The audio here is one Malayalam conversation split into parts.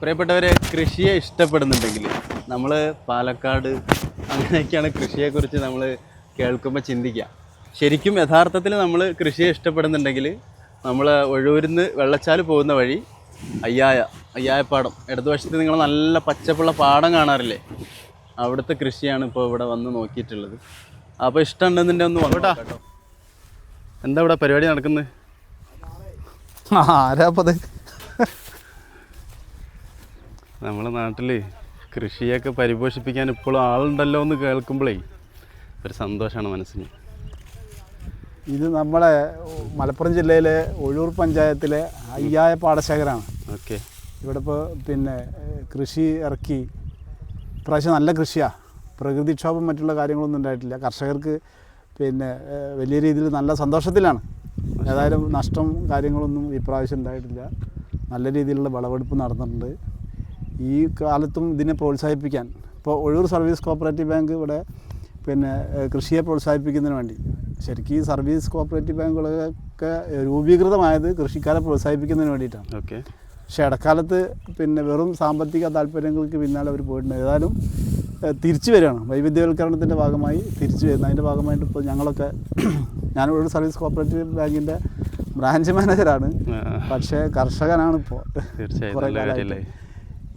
പ്രിയപ്പെട്ടവരെ കൃഷിയെ ഇഷ്ടപ്പെടുന്നുണ്ടെങ്കിൽ നമ്മൾ പാലക്കാട് അങ്ങനെയൊക്കെയാണ് കൃഷിയെക്കുറിച്ച് നമ്മൾ കേൾക്കുമ്പോൾ ചിന്തിക്കുക. ശരിക്കും യഥാർത്ഥത്തിൽ നമ്മൾ കൃഷിയെ ഇഷ്ടപ്പെടുന്നുണ്ടെങ്കിൽ നമ്മൾ ഒഴൂരിൽ നിന്ന് വെള്ളച്ചാൽ പോകുന്ന വഴി അയ്യായ അയ്യായപ്പാടം. ഇടതുവശത്ത് നിങ്ങൾ നല്ല പച്ചപ്പുള്ള പാടം കാണാറില്ലേ? അവിടുത്തെ കൃഷിയാണ് ഇപ്പോൾ ഇവിടെ വന്ന് നോക്കിയിട്ടുള്ളത്. അപ്പോൾ ഇഷ്ടമുണ്ടെന്നുണ്ടെങ്കിൽ ഒന്ന് വന്നോട്ടാ എന്താ ഇവിടെ പരിപാടി നടക്കുന്നത് ആരാപ്പത്? നമ്മുടെ നാട്ടിൽ കൃഷിയൊക്കെ പരിപോഷിപ്പിക്കാൻ ഇപ്പോഴും ആളുണ്ടല്ലോ എന്ന് കേൾക്കുമ്പോഴേ ഒരു സന്തോഷമാണ് മനസ്സിന്. ഇത് നമ്മളെ മലപ്പുറം ജില്ലയിലെ ഒഴൂർ പഞ്ചായത്തിലെ അയ്യായ പാടശേഖരമാണ് ഓക്കെ. ഇവിടെ ഇപ്പോൾ പിന്നെ കൃഷി ഇറക്കി. ഇപ്രാവശ്യം നല്ല കൃഷിയാണ് പ്രകൃതിക്ഷോഭം മറ്റുള്ള കാര്യങ്ങളൊന്നും ഉണ്ടായിട്ടില്ല. കർഷകർക്ക് പിന്നെ വലിയ രീതിയിൽ നല്ല സന്തോഷത്തിലാണ്. ഏതായാലും നഷ്ടം കാര്യങ്ങളൊന്നും ഇപ്രാവശ്യം ഉണ്ടായിട്ടില്ല. നല്ല രീതിയിലുള്ള വിളവെടുപ്പ് നടന്നിട്ടുണ്ട്. ഈ കാലത്തും ഇതിനെ പ്രോത്സാഹിപ്പിക്കാൻ. ഇപ്പോൾ ഒഴൂർ സർവീസ് കോപ്പറേറ്റീവ് ബാങ്ക് ഇവിടെ പിന്നെ കൃഷിയെ പ്രോത്സാഹിപ്പിക്കുന്നതിന് വേണ്ടി. ശരിക്കും ഈ സർവീസ് കോപ്പറേറ്റീവ് ബാങ്കുകളൊക്കെ രൂപീകൃതമായത് കൃഷിക്കാരെ പ്രോത്സാഹിപ്പിക്കുന്നതിന് വേണ്ടിയിട്ടാണ്. ഓക്കെ. പക്ഷേ ഇടക്കാലത്ത് പിന്നെ വെറും സാമ്പത്തിക താല്പര്യങ്ങൾക്ക് പിന്നാലെ അവർ പോയിട്ടുണ്ട്. ഏതായാലും തിരിച്ചു വരികയാണ്. വൈവിധ്യവൽക്കരണത്തിന്റെ ഭാഗമായി തിരിച്ചു വരുന്നത് അതിന്റെ ഭാഗമായിട്ട് ഇപ്പോൾ ഞങ്ങളൊക്കെ ഞാനൊരു സർവീസ് കോപ്പറേറ്റീവ് ബാങ്കിന്റെ ബ്രാഞ്ച് മാനേജറാണ്. പക്ഷേ കർഷകനാണ് ഇപ്പോൾ തീർച്ചയായും.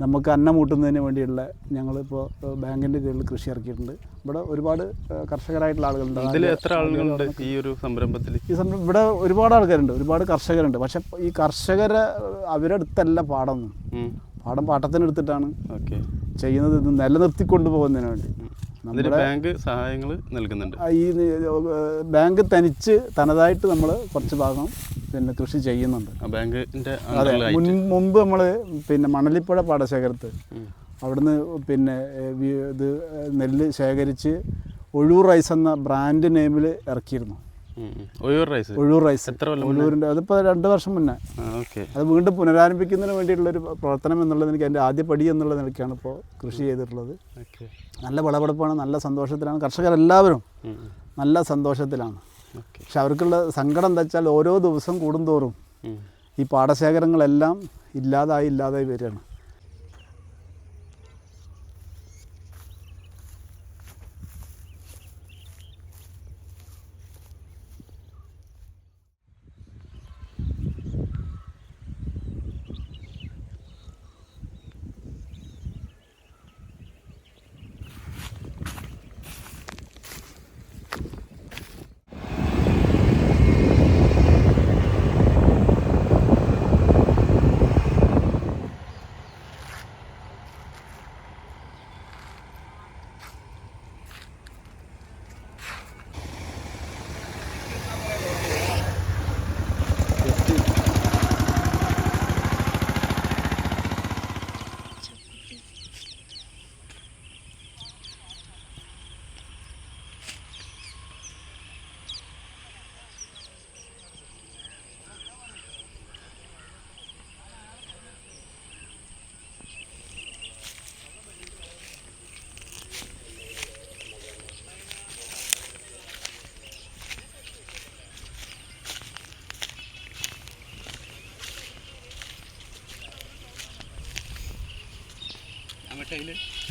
നമുക്ക് അന്നം മൂട്ടുന്നതിന് വേണ്ടിയുള്ള ഞങ്ങളിപ്പോൾ ബാങ്കിന്റെ കീഴിൽ കൃഷി ഇറക്കിയിട്ടുണ്ട്. ഇവിടെ ഒരുപാട് കർഷകരായിട്ടുള്ള ആളുകളുണ്ട്. ഇതിൽ എത്ര ആളുകളുണ്ട് ഈ ഒരു സംരംഭത്തിൽ ഈ സംരംഭം ഇവിടെ ഒരുപാട് ആൾക്കാരുണ്ട് ഒരുപാട് കർഷകരുണ്ട്. പക്ഷെ ഈ കർഷകരെ അവരുടെ അടുത്തല്ല പാടം പാടം പാട്ടത്തിനെടുത്തിട്ടാണ് ഓക്കെ. ചെയ്യുന്നത്. ഇത് നിലനിർത്തി കൊണ്ടുപോകുന്നതിന് വേണ്ടി. ബാങ്ക് സഹായങ്ങൾ നൽകുന്നുണ്ട്. ഈ ബാങ്ക് തനിച്ച് തനതായിട്ട് നമ്മൾ കുറച്ച് ഭാഗം പിന്നെ കൃഷി ചെയ്യുന്നുണ്ട്. ബാങ്കിന്റെ അതെ മുൻ മുമ്പ് നമ്മൾ പിന്നെ മണലിപ്പുഴ പാടശേഖരത്ത് അവിടുന്ന് പിന്നെ ഇത് നെല്ല് ശേഖരിച്ച് ഒഴൂർ റൈസ് എന്ന ബ്രാൻഡ് നെയിമിൽ ഇറക്കിയിരുന്നു. ഒയൂർ റൈസ്? ഒഴൂർ റൈസ്. എത്ര ഒഴൂരിന്റെ അതിപ്പോൾ രണ്ട് വർഷം മുന്നേ. അത് വീണ്ടും പുനരാരംഭിക്കുന്നതിന് വേണ്ടിയിട്ടുള്ളൊരു പ്രവർത്തനം എന്നുള്ളത് എനിക്ക് എന്റെ ആദ്യ പടി എന്നുള്ള നിലയ്ക്കാണ് ഇപ്പോൾ കൃഷി ചെയ്തിട്ടുള്ളത്. നല്ല വിളവെടുപ്പാണ് നല്ല സന്തോഷത്തിലാണ്. കർഷകരെല്ലാവരും നല്ല സന്തോഷത്തിലാണ്. പക്ഷെ അവർക്കുള്ള സങ്കടം എന്താ വെച്ചാൽ ഓരോ ദിവസം കൂടുന്തോറും ഈ പാടശേഖരങ്ങളെല്ലാം ഇല്ലാതായി ഇല്ലാതായി വരികയാണ്.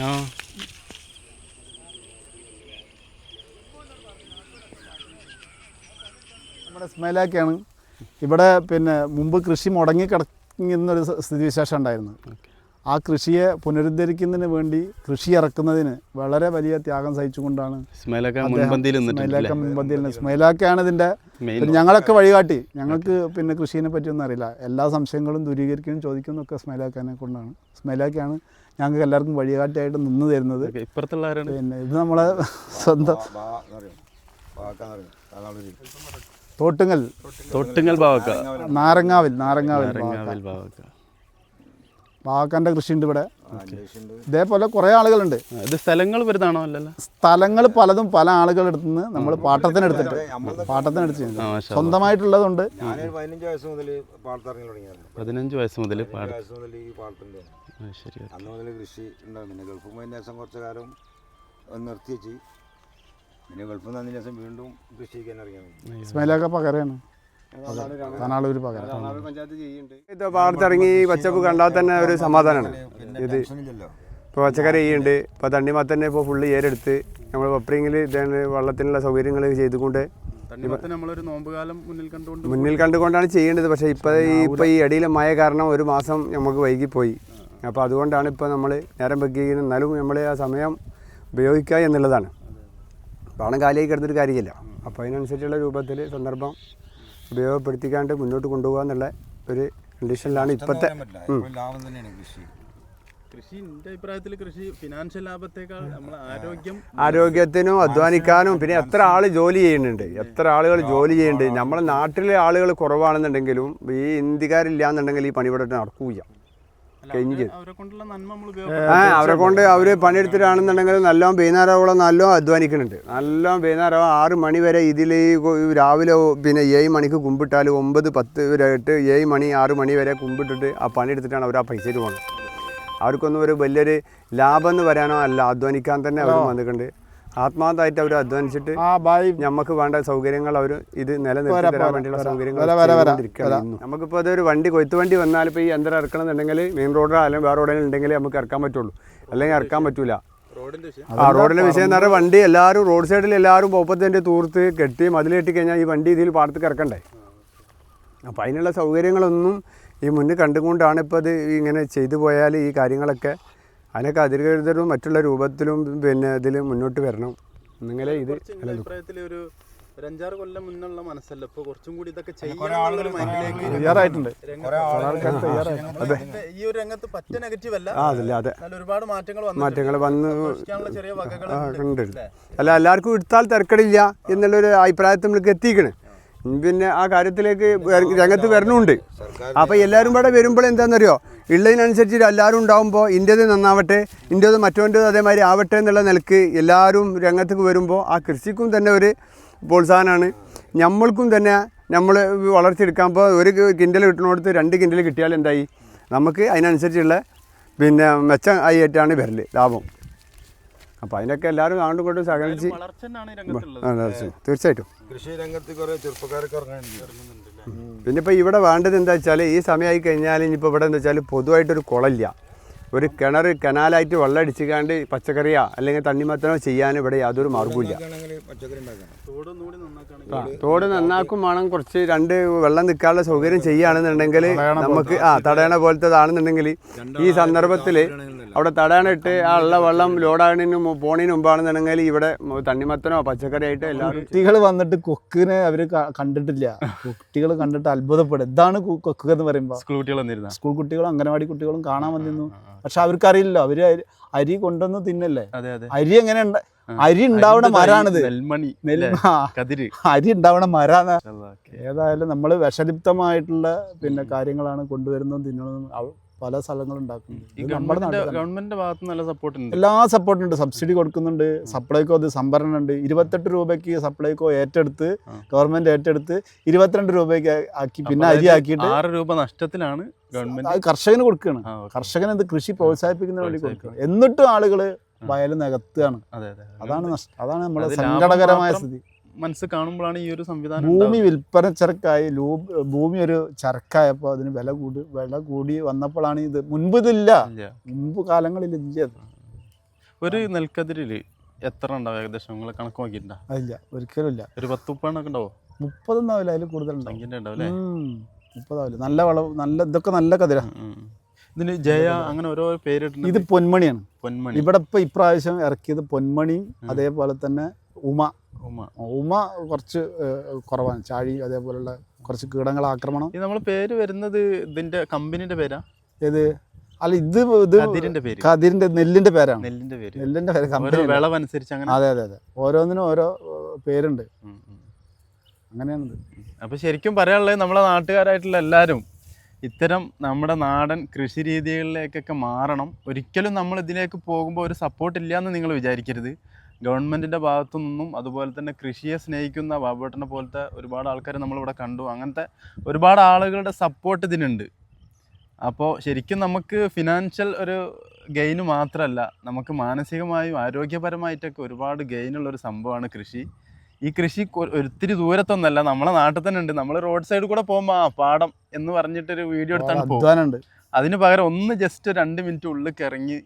ആ. നമ്മുടെ സ്മെലാക്കിയാണ്. ഇവിടെ പിന്നെ മുമ്പ് കൃഷി മുടങ്ങി കിടക്കുന്നൊരു സ്ഥിതിവിശേഷം ഉണ്ടായിരുന്നു. ആ കൃഷിയെ പുനരുദ്ധരിക്കുന്നതിന് വേണ്ടി കൃഷി ഇറക്കുന്നതിന് വളരെ വലിയ ത്യാഗം സഹിച്ചുകൊണ്ടാണ് സ്മൈലൊക്കെ ഇതിന്റെ മുൻപന്തിയിൽ സ്മൈലാക്കയാണ് ഇതിന്റെ ഞങ്ങളൊക്കെ വഴികാട്ടി. ഞങ്ങൾക്ക് പിന്നെ കൃഷിയെ പറ്റിയൊന്നും അറിയില്ല. എല്ലാ സംശയങ്ങളും ദൂരീകരിക്കുകയും ചോദിക്കുന്നൊക്കെ സ്മൈലാക്കാനെ കൊണ്ടാണ്. സ്മൈലാക്കയാണ് ഞങ്ങൾക്ക് എല്ലാവർക്കും വഴികാട്ടിയായിട്ട് നിന്ന് തരുന്നത്. ഇപ്പുറത്തുള്ള പിന്നെ ഇത് നമ്മളെ സ്വന്തം തോട്ടുങ്ങൽ. തോട്ടുങ്ങൽ ബാവക്ക. നാരങ്ങാവിൽ നാരങ്ങാവിൽ നാരങ്ങാവിൽ ബാവക്ക. പാവക്കാന്റെ കൃഷിയുണ്ട് ഇവിടെ. ഇതേപോലെ കുറേ ആളുകളുണ്ട്. ഇത് സ്ഥലങ്ങൾ വരുന്നതാണോ അല്ലല്ലോ? സ്ഥലങ്ങൾ പലതും പല ആളുകളെടുത്ത് നിന്ന് നമ്മൾ പാട്ടത്തിനെടുത്തിട്ട് പാട്ടത്തിനെടുത്ത് സ്വന്തമായിട്ടുള്ളതുണ്ട്. പതിനഞ്ച് വയസ്സ് മുതൽ അന്ന് മുതൽ കൃഷി പിന്നെ ഗൾഫ് പോയതിന് ശേഷം കുറച്ച് കാലം ഒന്ന് നിർത്തി വെച്ച് പിന്നെ ഗൾഫിൽ നിന്ന് അതിന് ശേഷം വീണ്ടും കൃഷിക്ക് തന്നെ ഇറങ്ങിയാണ് പകരമാണ് താനാളൂർ പകരം. ഇത് പാടത്തിറങ്ങി പച്ചപ്പ് കണ്ടാൽ തന്നെ ഒരു സമാധാനമാണ്. ഇത് ഇപ്പൊ ഇപ്പോൾ പച്ചക്കറി ചെയ്യുന്നുണ്ട്. ഇപ്പോൾ തണ്ണിമത്തന്നെ ഇപ്പോൾ ഫുള്ള് ഏരെടുത്ത് നമ്മൾ പപ്പറിങ്ങിൽ ഇതാണ് വെള്ളത്തിനുള്ള സൗകര്യങ്ങൾ ചെയ്തുകൊണ്ട് മുന്നിൽ കണ്ടുകൊണ്ട് മുന്നിൽ കണ്ടുകൊണ്ടാണ് ചെയ്യേണ്ടത്. പക്ഷേ ഇപ്പോൾ ഈ ഇപ്പോൾ ഈ അടിയിലെ മഴ കാരണം ഒരു മാസം നമുക്ക് വൈകിപ്പോയി. അപ്പോൾ അതുകൊണ്ടാണ് ഇപ്പോൾ നമ്മൾ നേരം വെക്കുകയും എന്നാലും നമ്മൾ ആ സമയം ഉപയോഗിക്കുക എന്നുള്ളതാണ്. പണം കാലിയായി കിടന്നിട്ട് കാര്യമില്ല. അപ്പോൾ അതിനനുസരിച്ചുള്ള രൂപത്തിൽ സന്ദർഭം ഉപയോഗപ്പെടുത്തിക്കാണ്ട് മുന്നോട്ട് കൊണ്ടുപോകുക എന്നുള്ള ഒരു കണ്ടീഷനിലാണ് ഇപ്പോഴത്തെ എപ്പോഴും ലാഭം തന്നെയാണ് കൃഷി. കൃഷി എന്റെ അഭിപ്രായത്തിൽ കൃഷി ഫിനാൻഷ്യൽ ലാഭത്തേക്കാൾ നമ്മൾ ആരോഗ്യം ആരോഗ്യത്തിനും അധ്വാനിക്കാനും പിന്നെ എത്ര ആൾ ജോലി ചെയ്യുന്നുണ്ട്. എത്ര ആളുകൾ ജോലി ചെയ്യുന്നുണ്ട്. നമ്മളെ നാട്ടിലെ ആളുകൾ കുറവാണെന്നുണ്ടെങ്കിലും ഈ ഇന്ത്യക്കാരില്ല എന്നുണ്ടെങ്കിൽ ഈ പണിപെടട്ട് നടക്കൂല കഴിഞ്ഞ് അവരെ കൊണ്ടുള്ള നന്മ നമ്മൾ ആ ഉപയോഗപ്പെടുത്തുക അവരെ കൊണ്ട് അവർ പണിയെടുത്തിട്ടാണെന്നുണ്ടെങ്കിൽ നല്ലോണം വൈകുന്നേരമോളം നല്ലോണം അധ്വാനിക്കുന്നുണ്ട്. നല്ലോണം വൈകുന്നേരം ആറ് മണി വരെ ഇതിൽ ഈ രാവിലെ പിന്നെ ഏഴ് മണിക്ക് കുമ്പിട്ടാൽ ഒമ്പത് പത്ത് വരെ ഇട്ട് ഏഴ് മണി ആറ് മണി വരെ കുമ്പിട്ടിട്ട് ആ പണിയെടുത്തിട്ടാണ് അവർ ആ പൈസ പോകുന്നത് അവർക്കൊന്നും ഒരു വലിയൊരു ലാഭം എന്ന് വരാനോ അല്ല അധ്വാനിക്കാൻ തന്നെ അവർ വന്നിട്ടുണ്ട്. ആത്മാർത്ഥമായിട്ട് അവർ അധ്വാനിച്ചിട്ട് നമുക്ക് വേണ്ട സൗകര്യങ്ങൾ അവർ ഇത് നിലനിർത്തി തരാൻ വേണ്ടിയുള്ള സൗകര്യങ്ങൾ. നമുക്കിപ്പോൾ അതൊരു വണ്ടി കൊയ്ത്ത് വണ്ടി വന്നാൽ ഇപ്പോൾ ഈ യന്ത്രം ഇറക്കണമെന്നുണ്ടെങ്കിൽ മെയിൻ റോഡോ അല്ലെങ്കിൽ വേറെ റോഡിൽ ഉണ്ടെങ്കിൽ നമുക്ക് ഇറക്കാൻ പറ്റുള്ളൂ. അല്ലെങ്കിൽ ഇറക്കാൻ പറ്റൂല. ആ റോഡിലെ വിഷയം എന്ന് പറഞ്ഞാൽ വണ്ടി എല്ലാവരും റോഡ് സൈഡിൽ എല്ലാവരും പോപ്പത്തിന്റെ തൂർത്ത് കെട്ടി മതിൽ കെട്ടി കഴിഞ്ഞാൽ ഈ വണ്ടി ഇതിൽ പാടത്ത് ഇറക്കണ്ടേ? അപ്പോൾ അതിനുള്ള സൗകര്യങ്ങളൊന്നും ഈ മുന്നിൽ കണ്ടുകൊണ്ടാണ് ഇപ്പോൾ അത് ഇങ്ങനെ ചെയ്തു പോയാൽ ഈ കാര്യങ്ങളൊക്കെ അതിനൊക്കെ അതിരുകരുതരും മറ്റുള്ള രൂപത്തിലും പിന്നെ ഇതിൽ മുന്നോട്ട് വരണം. എന്നെങ്കിലേ ഇത് അഭിപ്രായത്തിൽ ഒരു കൊല്ലം മുന്നുള്ള മനസ്സല്ല? ഇപ്പൊ കുറച്ചും കൂടി ഇതൊക്കെ ചെയ്യാനുള്ള ഈ ഒരു രംഗത്ത് പറ്റ നെഗറ്റീവ് അല്ല. ഒരുപാട് മാറ്റങ്ങൾ മാറ്റങ്ങൾ വന്ന് ചെറിയ വകകൾ അല്ല? എല്ലാവർക്കും എടുത്താൽ തിരക്കടില്ല എന്നുള്ളൊരു അഭിപ്രായത്തിൽ നമ്മൾക്ക് എത്തിക്കണ് പിന്നെ ആ കാര്യത്തിലേക്ക് രംഗത്ത് വരണുണ്ട്. അപ്പോൾ എല്ലാവരും കൂടെ വരുമ്പോൾ എന്താണെന്നറിയോ ഉള്ളതിനനുസരിച്ച് എല്ലാവരും ഉണ്ടാകുമ്പോൾ ഇന്ത്യത് നന്നാവട്ടെ ഇന്ത്യത് മറ്റോന്റെ അതേമാതിരി ആവട്ടെ എന്നുള്ള നിലയ്ക്ക് എല്ലാവരും രംഗത്തേക്ക് വരുമ്പോൾ ആ കൃഷിക്കും തന്നെ ഒരു പ്രോത്സാഹനമാണ്. നമ്മൾക്കും തന്നെ നമ്മൾ വളർത്തിയെടുക്കാൻ ഇപ്പോൾ ഒരു കിൻഡൽ കിട്ടണോടത്ത് രണ്ട് കിൻഡൽ കിട്ടിയാൽ എന്തായി? നമുക്ക് അതിനനുസരിച്ചുള്ള പിന്നെ മെച്ചം ആയിട്ടാണ് വരൽ ലാഭം. അപ്പോൾ അതിനൊക്കെ എല്ലാവരും ആണ്ടും കൊണ്ട് സഹകരിച്ച് ഈ രംഗത്തുള്ളത്. ആ, തീർച്ചയായിട്ടും. കൃഷി രംഗത്ത് കുറേ ചെറുപ്പക്കാരൊക്കെ പിന്നെ ഇപ്പോൾ ഇവിടെ വേണ്ടത് എന്താ വെച്ചാൽ ഈ സമയമായി കഴിഞ്ഞാൽ ഇനിയിപ്പോൾ ഇവിടെ എന്താ വെച്ചാൽ പൊതുവായിട്ടൊരു കുളമില്ല. ഒരു കിണർ കനാലായിട്ട് വെള്ളം അടിച്ചിക്കാണ്ട് പച്ചക്കറിയോ അല്ലെങ്കിൽ തണ്ണിമത്തനോ ചെയ്യാൻ ഇവിടെ യാതൊരു മാർഗമില്ല തോട് നന്നാക്കും വേണം. കുറച്ച് രണ്ട് വെള്ളം നിൽക്കാനുള്ള സൗകര്യം ചെയ്യുകയാണെന്നുണ്ടെങ്കിൽ നമുക്ക് ആ തടയണ പോലത്തേതാണെന്നുണ്ടെങ്കിൽ ഈ സന്ദർഭത്തിൽ അവിടെ തടയണ ഇട്ട് ആ ഉള്ള വെള്ളം ലോഡാണിന് പോണിന് മുമ്പാണെന്നുണ്ടെങ്കിൽ ഇവിടെ തണ്ണിമത്തനോ പച്ചക്കറി ആയിട്ട് എല്ലാവരും കുട്ടികൾ വന്നിട്ട് കൊക്കിനെ അവർ കണ്ടിട്ടില്ല. കുട്ടികൾ കണ്ടിട്ട് അത്ഭുതപ്പെടും. എന്താണ് കൊക്കുക എന്ന് പറയുമ്പോൾ സ്കൂൾ കുട്ടികൾ സ്കൂൾ കുട്ടികളും അംഗനവാടി കുട്ടികളും കാണാൻ വന്നിരുന്നു. പക്ഷെ അവർക്കറിയില്ല അവർ അരി- കൊണ്ടുവന്ന് തിന്നല്ലേ? അരി എങ്ങനെ അരി ഉണ്ടാവണ മരാണിത്. നെൽമണി നെൽ കതിര്. അരി ഉണ്ടാവണ മരാണ്. ഏതായാലും നമ്മൾ വിഷലിപ്തമായിട്ടുള്ള പിന്നെ കാര്യങ്ങളാണ് കൊണ്ടുവരുന്നതും തിന്നണതും. പല സ്ഥലങ്ങളും ഉണ്ടാക്കുന്നുണ്ട് നമ്മുടെ ഗവൺമെന്റിന്റെ ഭാഗത്ത് നല്ല സപ്പോർട്ട് ഉണ്ട്. എല്ലാ സപ്പോർട്ടും ഉണ്ട്. സബ്സിഡി കൊടുക്കുന്നുണ്ട്. സപ്ലൈകോ അത് സംഭരണം ഉണ്ട്. ഇരുപത്തെട്ട് രൂപയ്ക്ക് സപ്ലൈകോ ഏറ്റെടുത്ത് ഗവൺമെന്റ് ഏറ്റെടുത്ത് ഇരുപത്തിരണ്ട് രൂപയ്ക്ക് ആക്കി പിന്നെ അരി ആക്കിയിട്ട് ആറ് രൂപ നഷ്ടത്തിലാണ് ഗവൺമെന്റ് അത് കർഷകന് കൊടുക്കുകയാണ്. കർഷകൻ ഇത് കൃഷി പ്രോത്സാഹിപ്പിക്കുന്ന വേണ്ടി കൊടുക്കുകയാണ്. എന്നിട്ടും ആളുകൾ വയൽ നികത്തുകയാണ്. അതെ അതെ അതാണ് അതാണ് നമ്മുടെ അത് സങ്കടകരമായ സ്ഥിതി. മനസ്സ് കാണുമ്പോഴാണ് ഈ ഒരു സംവിധാനം ഭൂമി. വിൽപ്പന ചരക്കായി ഭൂമി ഒരു ചരക്കായപ്പോൾ അതിന് വില കൂടി വില കൂടി വന്നപ്പോഴാണ് ഇത്. മുൻപ് ഇതില്ല. മുൻപ് കാലങ്ങളിൽ ഇല്ല. ഒരു നെൽക്കതിരിൽ എത്ര ഉണ്ടാവും ഏകദേശം? നിങ്ങൾ കണക്ക് നോക്കിയിട്ടുണ്ടോ? അതില്ല. ഒരിക്കലും ഇല്ല. ഒരു പത്ത് മുപ്പതെണ്ണൊക്കെ ഉണ്ടാവോ മുപ്പതൊന്നും ആവില്ല അതിൽ ഉണ്ടാവും ഉം. മുപ്പതാവില്ല നല്ല വളവ് നല്ല ഇതൊക്കെ നല്ല കതിര. ഇതിന് ജയ അങ്ങനെ ഓരോ പേരിട്ടുണ്ട് ഇത് പൊന്മണിയാണ്. പൊന്മണി. ഇവിടെ ഇപ്പൊ ഇപ്രാവശ്യം ഇറക്കിയത് പൊന്മണിയും അതേപോലെ തന്നെ ഉമ. ഉമ ഉമ കുറച്ച് കുറവാണ്. ചാഴി അതേപോലുള്ള കുറച്ച് കീടങ്ങൾ ആക്രമണം. ഇത് നമ്മൾ പേര് വരുന്നത് ഇതിന്റെ കമ്പനിന്റെ പേരാ? ഏത്? അല്ല ഇത് ഇത് കതിരിന്റെ പേര്. കതിരിന്റെ നെല്ലിന്റെ പേരാണ്. നെല്ലിന്റെ പേര്. നെല്ലിന്റെ പേര് കമ്പനി വിളവനുസരിച്ച് അങ്ങനെ? അതെ അതെ അതെ. ഓരോന്നിനും ഓരോ പേരുണ്ട്. അങ്ങനെയാണിത്. അപ്പൊ ശരിക്കും പറയാനുള്ളത് നമ്മളെ നാട്ടുകാരായിട്ടുള്ള എല്ലാവരും ഇത്തരം നമ്മുടെ നാടൻ കൃഷി രീതികളിലേക്കൊക്കെ മാറണം. ഒരിക്കലും നമ്മൾ ഇതിലേക്ക് പോകുമ്പോൾ ഒരു സപ്പോർട്ട് ഇല്ല എന്ന് നിങ്ങൾ വിചാരിക്കരുത്. ഗവൺമെന്റിന്റെ ഭാഗത്തു നിന്നും അതുപോലെ തന്നെ കൃഷിയെ സ്നേഹിക്കുന്ന ബാബുവേട്ടനെ പോലത്തെ ഒരുപാട് ആൾക്കാർ നമ്മളിവിടെ കണ്ടു. അങ്ങനത്തെ ഒരുപാട് ആളുകളുടെ സപ്പോർട്ട് ഇതിനുണ്ട്. അപ്പോൾ ശരിക്കും നമുക്ക് ഫിനാൻഷ്യൽ ഒരു ഗെയിന് മാത്രമല്ല നമുക്ക് മാനസികമായും ആരോഗ്യപരമായിട്ടൊക്കെ ഒരുപാട് ഗെയിനുള്ള ഒരു സംഭവമാണ് കൃഷി. ഈ കൃഷി ഒത്തിരി ദൂരത്തൊന്നല്ല നമ്മളെ നാട്ടിൽ തന്നെ ഉണ്ട്. നമ്മൾ റോഡ് സൈഡിൽ കൂടെ പോകുമ്പോൾ ആ പാടം എന്ന് പറഞ്ഞിട്ടൊരു വീഡിയോ എടുത്താണ് അതിന് പകരം ഒന്ന് ജസ്റ്റ് രണ്ട് മിനിറ്റ് ഉള്ളിൽ ഇറങ്ങി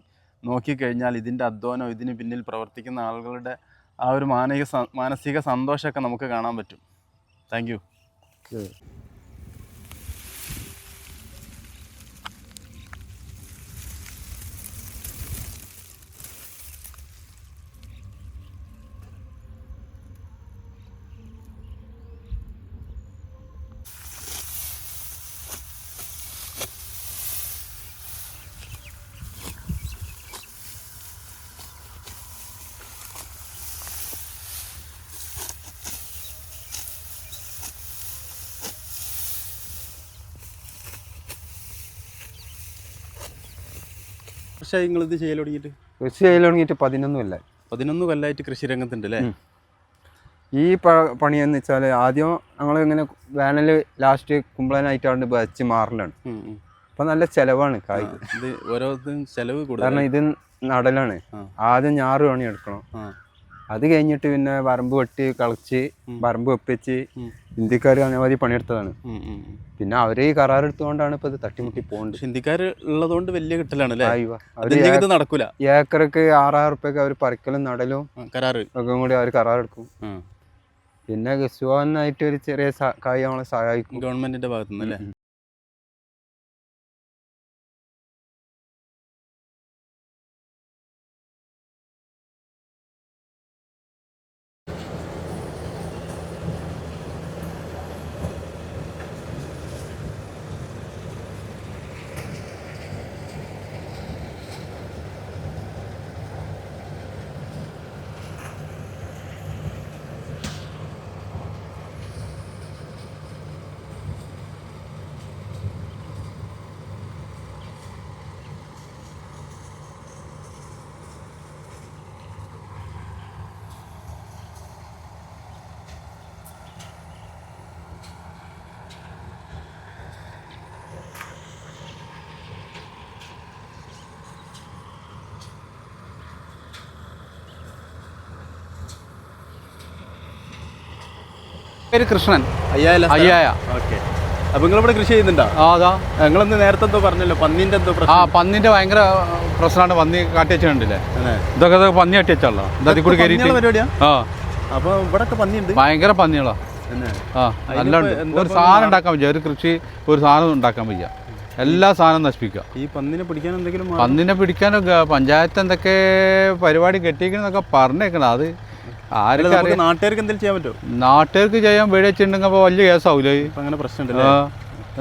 നോക്കിക്കഴിഞ്ഞാൽ ഇതിന്റെ അധ്വാനം ഇതിന് പിന്നിൽ പ്രവർത്തിക്കുന്ന ആളുകളുടെ ആ ഒരു മാനസിക മാനസിക സന്തോഷമൊക്കെ നമുക്ക് കാണാൻ പറ്റും. താങ്ക് യു പക്ഷേ ഇത് ചെയ്യൽ തുടങ്ങിയിട്ട്? കൃഷി ചെയ്യൽ തുടങ്ങിയിട്ട് പതിനൊന്നുമല്ല പതിനൊന്ന് കൊല്ലമായിട്ട് കൃഷി രംഗത്തുണ്ട് അല്ലേ? ഈ പ- എന്ന് വെച്ചാൽ ആദ്യം ഞങ്ങൾ ഇങ്ങനെ വേനൽ ലാസ്റ്റ് കുമ്പളനായിട്ടാണ് വെച്ച് മാറലാണ്. അപ്പം നല്ല ചിലവാണ് കായ്. ഇത് ഓരോരുത്തരും ചെലവ് കൂടുതൽ കാരണം ഇത് നടലാണ്. ആദ്യം ഞാറ് പണി എടുക്കണം അത് കഴിഞ്ഞിട്ട് പിന്നെ വരമ്പ് വെട്ടി കളിച്ച് വരമ്പ് വെപ്പിച്ച്. ഹിന്ദിക്കാർ അനവധി പണിയെടുത്തതാണ്. പിന്നെ അവർ ഈ കരാർ എടുത്തുകൊണ്ടാണ് ഇപ്പൊ ഇത് തട്ടിമുട്ടി പോകുന്നത് ഹിന്ദിക്കാർ ഉള്ളതുകൊണ്ട് വലിയ കിട്ടലാണ്. അവർ നടക്കൂല? ഏക്കറക്ക് ആറായിരം റുപ്യക്ക് അവർ പറിക്കലും നടലും കരാറ്. ഒക്കെ കൂടി അവർ കരാർ എടുക്കും. പിന്നെ ഗസ്വാനായിട്ട് ഒരു ചെറിയ കായ് നമ്മളെ സഹായിക്കും. ഗവൺമെന്റിന്റെ ഭാഗത്തുനിന്ന് അല്ലേ? പേര് കൃഷ്ണൻ. അയ്യായ അയ്യായ ഓക്കെ. അപ്പൊ നിങ്ങളിവിടെ കൃഷി ചെയ്യുന്നുണ്ടോ? അതാ. ഞങ്ങളൊന്ന് നേരത്തെ എന്തോ പറഞ്ഞല്ലോ പന്നിന്റെ എന്തോ ആ പന്നിന്റെ ഭയങ്കര പ്രശ്നമാണ്. പന്നി കാട്ടി വെച്ചിട്ടുണ്ടില്ലേ? ഇതൊക്കെ ഇതൊക്കെ പന്നി കാട്ടി വെച്ചാണല്ലോ. ഇതാ കൂടി കയറി കയറിയിട്ട് പരിപാടിയാ? ആ. അപ്പൊ ഇവിടെ പന്നിയുണ്ട്. ഭയങ്കര പന്നികളാ. ആ നല്ല ഒരു സാധനം ഉണ്ടാക്കാൻ വയ്യ ഒരു കൃഷി ഒരു സാധനം ഉണ്ടാക്കാൻ വയ്യ എല്ലാ സാധനവും നശിപ്പിക്കുക. ഈ പന്നിനെ പിടിക്കാൻ എന്തെങ്കിലും? പന്നിനെ പിടിക്കാനൊക്കെ പഞ്ചായത്ത് എന്തൊക്കെ പരിപാടി കെട്ടിക്കണെന്നൊക്കെ പറഞ്ഞേക്കണം അത് ആരൊക്കെ നാട്ടുകാർക്ക് എന്തെങ്കിലും ചെയ്യാൻ പറ്റുമോ? നാട്ടുകാർക്ക് ചെയ്യാൻ വെടിവെച്ചിട്ടുണ്ടെങ്കിൽ അപ്പോൾ വലിയ കേസാവൂലേ? അങ്ങനെ പ്രശ്നമുണ്ടല്ലേ?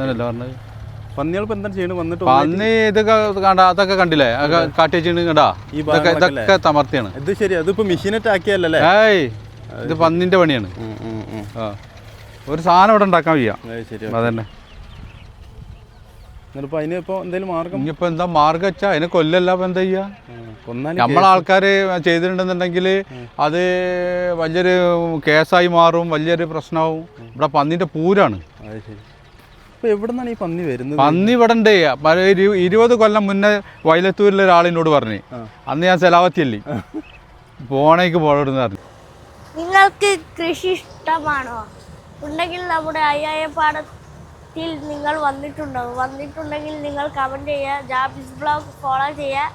അതല്ലേ പറഞ്ഞത്. പന്നികൾ എന്താ ചെയ്യണത്? വന്നിട്ട് പന്നി ഇതൊക്കെ കണ്ട അതൊക്കെ കണ്ടില്ലേ? കാട്ടി വെച്ചിട്ടുണ്ട് കണ്ടാ? ഇതൊക്കെ ഇതൊക്കെ തമർത്തിയാണ്. ഇത് ശരി അതിപ്പോ മെഷീനറ്റ് ആക്കിയല്ലേ ഏയ് ഇത് പന്നിന്റെ പണിയാണ്. ഒരു സാധനം ഇവിടെ ഉണ്ടാക്കാൻ വയ്യ. അതന്നെ. എന്നിട്ടിപ്പോ അതിന് ഇപ്പൊ എന്തെങ്കിലും മാർഗം? എന്താ മാർഗം വെച്ചാ അതിനെ കൊല്ലല്ല ഇപ്പൊ എന്താ ചെയ്യാ? കൊന്നാലും നമ്മളെ ആൾക്കാർ ചെയ്തിട്ടുണ്ടെന്നുണ്ടെങ്കിൽ അത് വലിയൊരു കേസായി മാറും വലിയൊരു പ്രശ്നമാവും. ഇവിടെ പന്നിന്റെ പൂരാണ്. എവിടുന്നാണ് ഈ പന്നി വരുന്നത്? പന്നി ഇവിടെ ഉണ്ട് ഇരുപത് കൊല്ലം മുന്നേ വൈലത്തൂരിലെ ഒരാളിനോട് പറഞ്ഞു. അന്ന് ഞാൻ സെലാവത്തിയല്ലേ? പോണേക്ക് പോയിരുന്നു പറഞ്ഞു. നിങ്ങൾക്ക് കൃഷി ഇഷ്ടമാണോ? ഉണ്ടെങ്കിൽ നമ്മുടെ അയ്യായ പാടത്തിൽ നിങ്ങൾ വന്നിട്ടുണ്ടോ വന്നിട്ടുണ്ടെങ്കിൽ നിങ്ങൾ കമന്റ് ചെയ്യുക ജാബിസ് ബ്ലോഗ് ഫോളോ ചെയ്യുക.